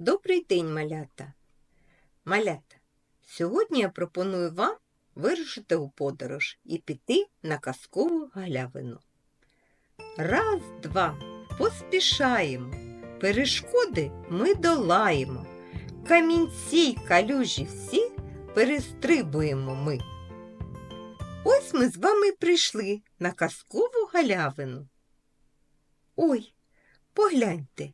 Добрий день, малята. Малята, сьогодні я пропоную вам вирушити у подорож і піти на казкову галявину. Раз, два, поспішаємо. Перешкоди ми долаємо. Камінці й калюжі всі перестрибуємо ми. Ось ми з вами прийшли на казкову галявину. Ой, погляньте,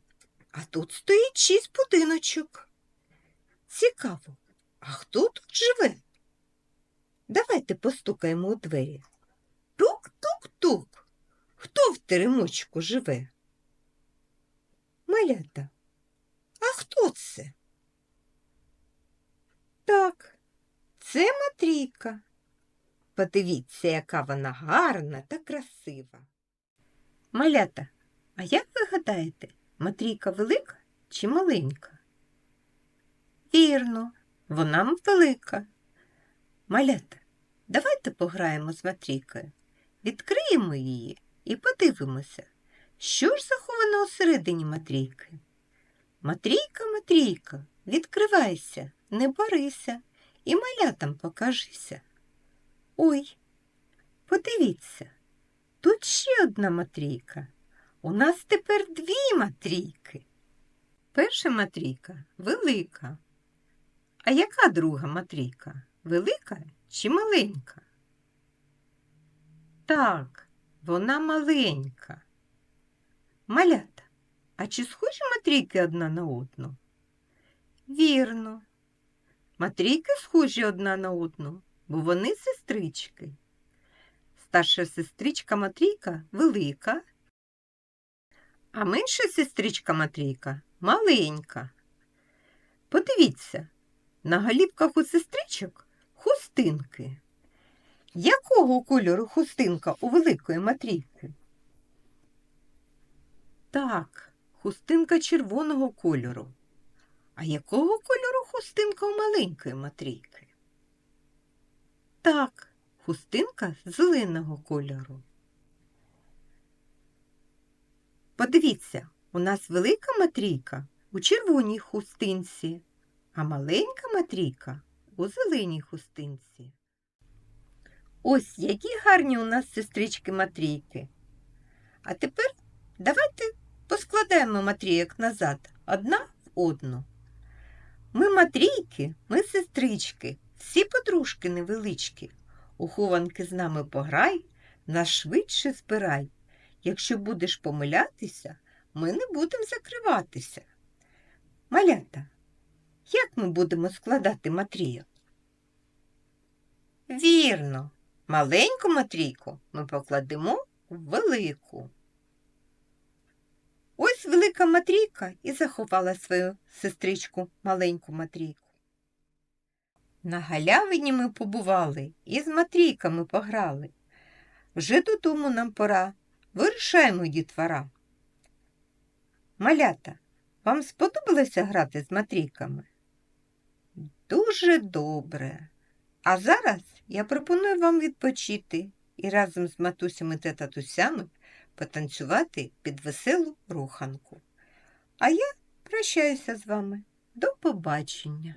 а тут стоїть шість будиночок. Цікаво, а хто тут живе? Давайте постукаємо у двері. Тук-тук-тук. Хто в теремочку живе? Малята, а хто це? Так, це Матрійка. Подивіться, яка вона гарна та красива. Малята, а як ви гадаєте, Матрійка велика чи маленька? Вірно, вона велика. Малята, давайте пограємо з Матрійкою. Відкриємо її і подивимося, що ж заховано усередині Матрійки. Матрійка, Матрійка, відкривайся, не борися і малятам покажися. Ой, подивіться, тут ще одна Матрійка. У нас тепер дві матрійки. Перша матрійка велика. А яка друга матрійка? Велика чи маленька? Так, вона маленька. Малята, а чи схожі матрійки одна на одну? Вірно. Матрійки схожі одна на одну, бо вони сестрички. Старша сестричка Матрійка велика, а менша сестричка Матрійка маленька. Подивіться, на голівках у сестричок хустинки. Якого кольору хустинка у великої Матрійки? Так, хустинка червоного кольору. А якого кольору хустинка у маленької Матрійки? Так, хустинка зеленого кольору. Подивіться, у нас велика матрійка у червоній хустинці, а маленька матрійка у зеленій хустинці. Ось які гарні у нас сестрички матрійки. А тепер давайте поскладаємо матрійок назад одна в одну. Ми матрійки, ми сестрички, всі подружки невеличкі. У хованки з нами пограй, нас швидше збирай. Якщо будеш помилятися, ми не будемо закриватися. Малята, як ми будемо складати матрійок? Вірно, маленьку матрійку ми покладемо в велику. Ось велика матрійка і заховала свою сестричку маленьку матрійку. На галявині ми побували і з матрійками пограли. Вже додому нам пора. Вирішаємо, дітвора. Малята, вам сподобалося грати з матрійками? Дуже добре. А зараз я пропоную вам відпочити і разом з матусями та татусями потанцювати під веселу руханку. А я прощаюся з вами. До побачення!